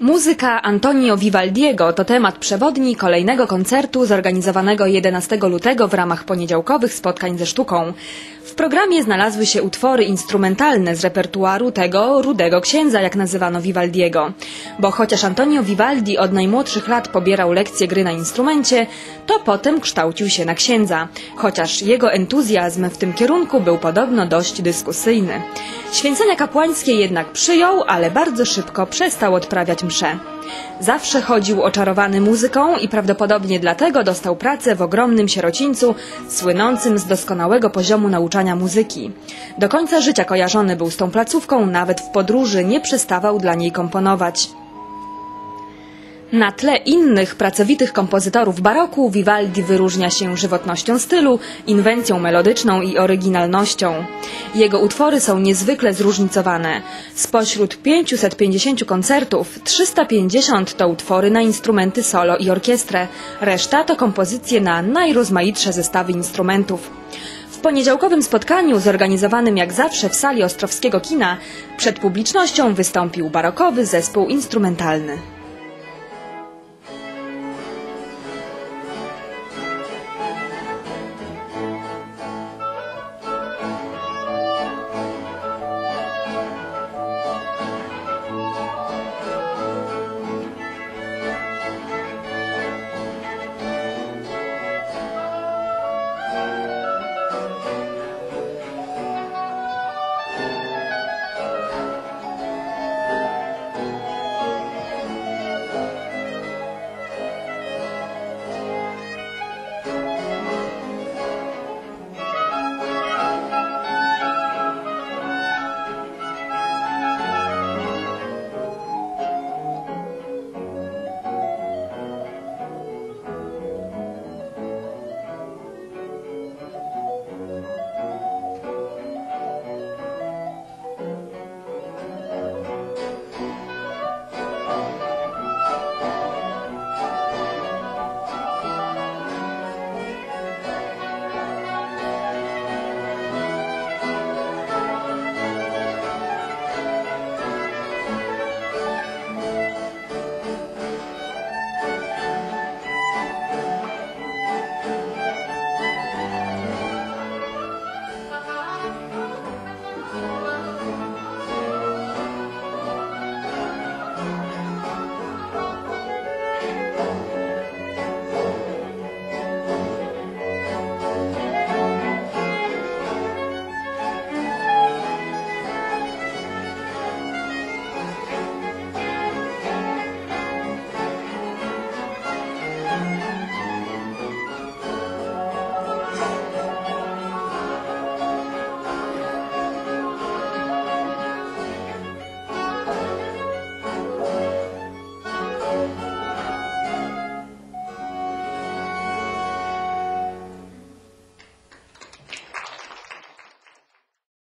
Muzyka Antonio Vivaldiego to temat przewodni kolejnego koncertu zorganizowanego 11 lutego w ramach poniedziałkowych spotkań ze sztuką. W programie znalazły się utwory instrumentalne z repertuaru tego rudego księdza, jak nazywano Vivaldiego. Bo chociaż Antonio Vivaldi od najmłodszych lat pobierał lekcje gry na instrumencie, to potem kształcił się na księdza, chociaż jego entuzjazm w tym kierunku był podobno dość dyskusyjny. Święcenia kapłańskie jednak przyjął, ale bardzo szybko przestał odprawiać msze. Zawsze chodził oczarowany muzyką i prawdopodobnie dlatego dostał pracę w ogromnym sierocińcu, słynącym z doskonałego poziomu nauczania muzyki. Do końca życia kojarzony był z tą placówką, nawet w podróży nie przestawał dla niej komponować. Na tle innych pracowitych kompozytorów baroku Vivaldi wyróżnia się żywotnością stylu, inwencją melodyczną i oryginalnością. Jego utwory są niezwykle zróżnicowane. Spośród 550 koncertów 350 to utwory na instrumenty solo i orkiestrę, reszta to kompozycje na najrozmaitsze zestawy instrumentów. W poniedziałkowym spotkaniu, zorganizowanym jak zawsze w sali Ostrowskiego Kina, przed publicznością wystąpił barokowy zespół instrumentalny.